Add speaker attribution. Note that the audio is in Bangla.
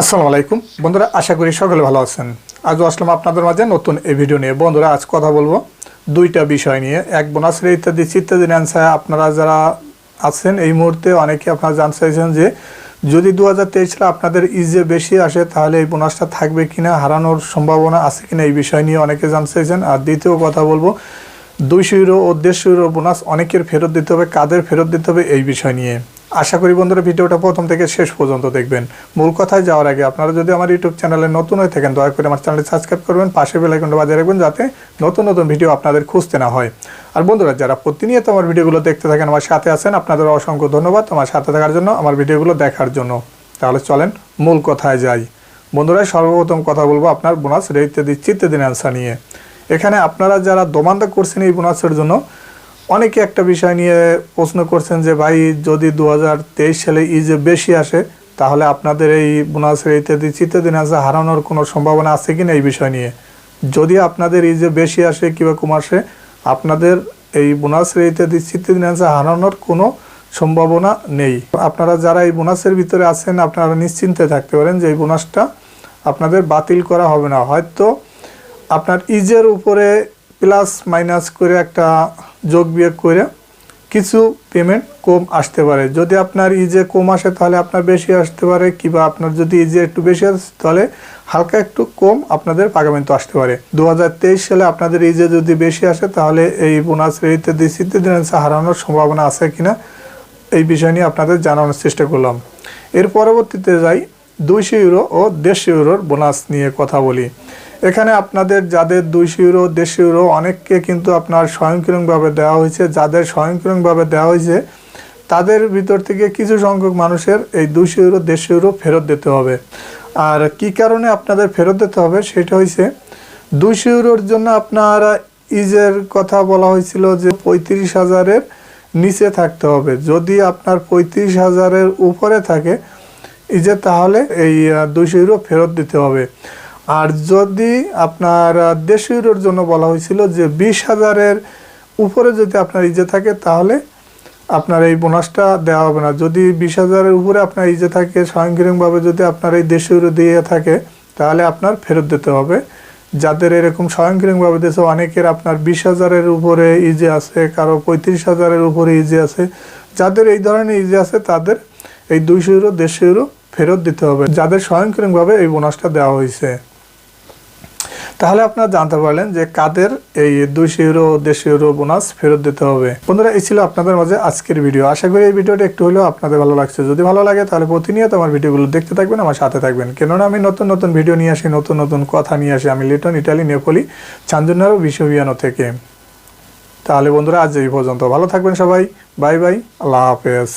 Speaker 1: আসসালামু আলাইকুম। বন্ধুরা, আশা করি সকলে ভালো আছেন। আজও আসলাম আপনাদের মাঝে নতুন এই ভিডিও নিয়ে। বন্ধুরা, আজ কথা বলব দুইটা বিষয় নিয়ে। এক বোনাসের ইত্যাদি ইত্যাদি অ্যান্সার আপনারা যারা আছেন এই মুহূর্তে, অনেকে আপনারা জানতে চাইছেন যে যদি দু হাজার তেইশ সালে আপনাদের ইজে বেশি আসে, তাহলে এই বোনাসটা থাকবে কিনা, হারানোর সম্ভাবনা আছে কিনা এই বিষয় নিয়ে অনেকে জানতে চাইছেন। আর দ্বিতীয় কথা বলব, দুইশো ইউরো ও দেড়শো ইউরো বোনাস অনেকের ফেরত দিতে হবে, কাদের ফেরত দিতে হবে এই বিষয় নিয়ে। আশা করি বন্ধুরা ভিডিওটা প্রথম থেকে শেষ পর্যন্ত দেখবেন। মূল কথায় যাওয়ার আগে আপনারা যদি আমার ইউটিউব চ্যানেলে নতুন হয়ে থাকেন, দয়া করে আমার চ্যানেলটি সাবস্ক্রাইব করবেন, পাশে বেলাইকনটা বাজিয়ে রাখবেন যাতে নতুন নতুন ভিডিও আপনাদের খুঁজতে না হয়। আর বন্ধুরা, যারা প্রতিনিয়ত আমার ভিডিওগুলো দেখতে থাকেন, আমার সাথে আছেন, আপনাদের অসংখ্য ধন্যবাদ আমার সাথে থাকার জন্য, আমার ভিডিওগুলো দেখার জন্য। তাহলে চলেন, মূল কথায় যাই। বন্ধুরা, সর্বপ্রথম কথা বলব আপনার বোনাস রে ইত্যাদি ইত্যাদি অ্যান্সার নিয়ে। এখানে আপনারা যারা দোমান্দা করছেন এই বোনাসের জন্য অনেকে একটা বিষয় নিয়ে প্রশ্ন করছেন যে, ভাই, যদি দু হাজার তেইশ সালে ইজে বেশি আসে, তাহলে আপনাদের এই বোনাসের ইত্যাদি অ্যান্সার হারানোর কোনো সম্ভাবনা আছে কিনা এই বিষয় নিয়ে? যদি আপনাদের ইজে বেশি আসে কিংবা কম আসে, আপনাদের এই বোনাসের ইত্যাদি অ্যান্সার হারানোর কোনো সম্ভাবনা নেই। আপনারা যারা এই বোনাসের ভিতরে আছেন, আপনারা নিশ্চিন্তে থাকতে পারেন যে, এই বোনাসটা আপনাদের বাতিল করা হবে না। হয়তো আপনার ইজের উপরে প্লাস মাইনাস করে একটা যোগ বিয়োগ করে কিছু পেমেন্ট কম আসতে পারে। যদি আপনার ইজে কম আসে, তাহলে আপনার বেশি আসতে পারে, কিংবা আপনার যদি ইজে একটু বেশি আসে, তাহলে হালকা একটু কম আপনাদের পাগামেন্ট আসতে পারে। দু হাজার তেইশ সালে আপনাদের ইজে যদি বেশি আসে, তাহলে এই বোনাস ইত্যাদি ইত্যাদি হারানোর সম্ভাবনা আছে কিনা। এই বিষয় নিয়ে আপনাদের জানানোর চেষ্টা করলাম। এর পরবর্তীতে যাই, দুইশো ইউরো ও দেড়শো ইউরোর বোনাস নিয়ে কথা বলি। এখানে আপনাদের যাদের দুইশো ইউরো দেড়শো ইউরো অনেককে কিন্তু আপনার স্বয়ংক্রিয়ভাবে দেওয়া হয়েছে। যাদের স্বয়ংক্রিয়ভাবে দেওয়া হয়েছে, তাদের ভিতর থেকে কিছু সংখ্যক মানুষের এই দুইশো ইউরো দেড়শো ইউরো ফেরত দিতে হবে। আর কি কারণে আপনাদের ফেরত দিতে হবে, সেটা হয়েছে দুইশো ইউরোর জন্য আপনার ইজের কথা বলা হয়েছিল যে পঁয়ত্রিশ হাজারের নিচে থাকতে হবে। যদি আপনার পঁয়ত্রিশ হাজারের উপরে থাকে, ইজে তাহলে এই দুইশো ইউরো ফেরত দিতে হবে। আর যদি আপনার দেড়শো ইউরোর জন্য বলা হয়েছিল যে বিশ হাজারের উপরে যদি আপনার ইজে থাকে, তাহলে আপনার এই বোনাসটা দেওয়া হবে না। যদি বিশ হাজারের উপরে আপনার ইজে থাকে, স্বয়ংক্রিয়ভাবে যদি আপনার এই দেড়শো ইউরো দিয়ে থাকে, তাহলে আপনার ফেরত দিতে হবে। যাদের এরকম স্বয়ংক্রিয়ভাবে দিয়েছে, অনেকের আপনার বিশ হাজারের উপরে ইজে আছে, কারও পঁয়ত্রিশ হাজারের উপরে ইজে আছে। যাদের এই ধরনের ইজে আছে, তাদের এই দুইশো ইউরো দেড়শো ইউরো ফেরত দিতে হবে। যাদের স্বয়ংক্রিয়ভাবে এই বোনাসটা দেওয়া হয়েছে। তাহলে আপনারা জানতে পারলেন যে কাদের এই দুইশো ইউরো দেড়শো ইউরো বোনাস ফেরত দিতে হবে। বন্ধুরা, এই ছিল আপনাদের মাঝে আজকের ভিডিও। আশা করি এই ভিডিওটা একটু হলেও আপনাদের ভালো লাগছে। যদি ভালো লাগে, তাহলে প্রতিনিয়ত আমার ভিডিওগুলো দেখতে থাকবেন, আমার সাথে থাকবেন। কেননা আমি নতুন নতুন ভিডিও নিয়ে আসি, নতুন নতুন কথা নিয়ে আসি। আমি লিটন, ইটালি, নেপলি চাঞ্জনারো বিশ্ববিয়ানো থেকে। তাহলে বন্ধুরা, আজ এই পর্যন্ত। ভালো থাকবেন সবাই। Bye bye. আল্লাহ হাফেজ।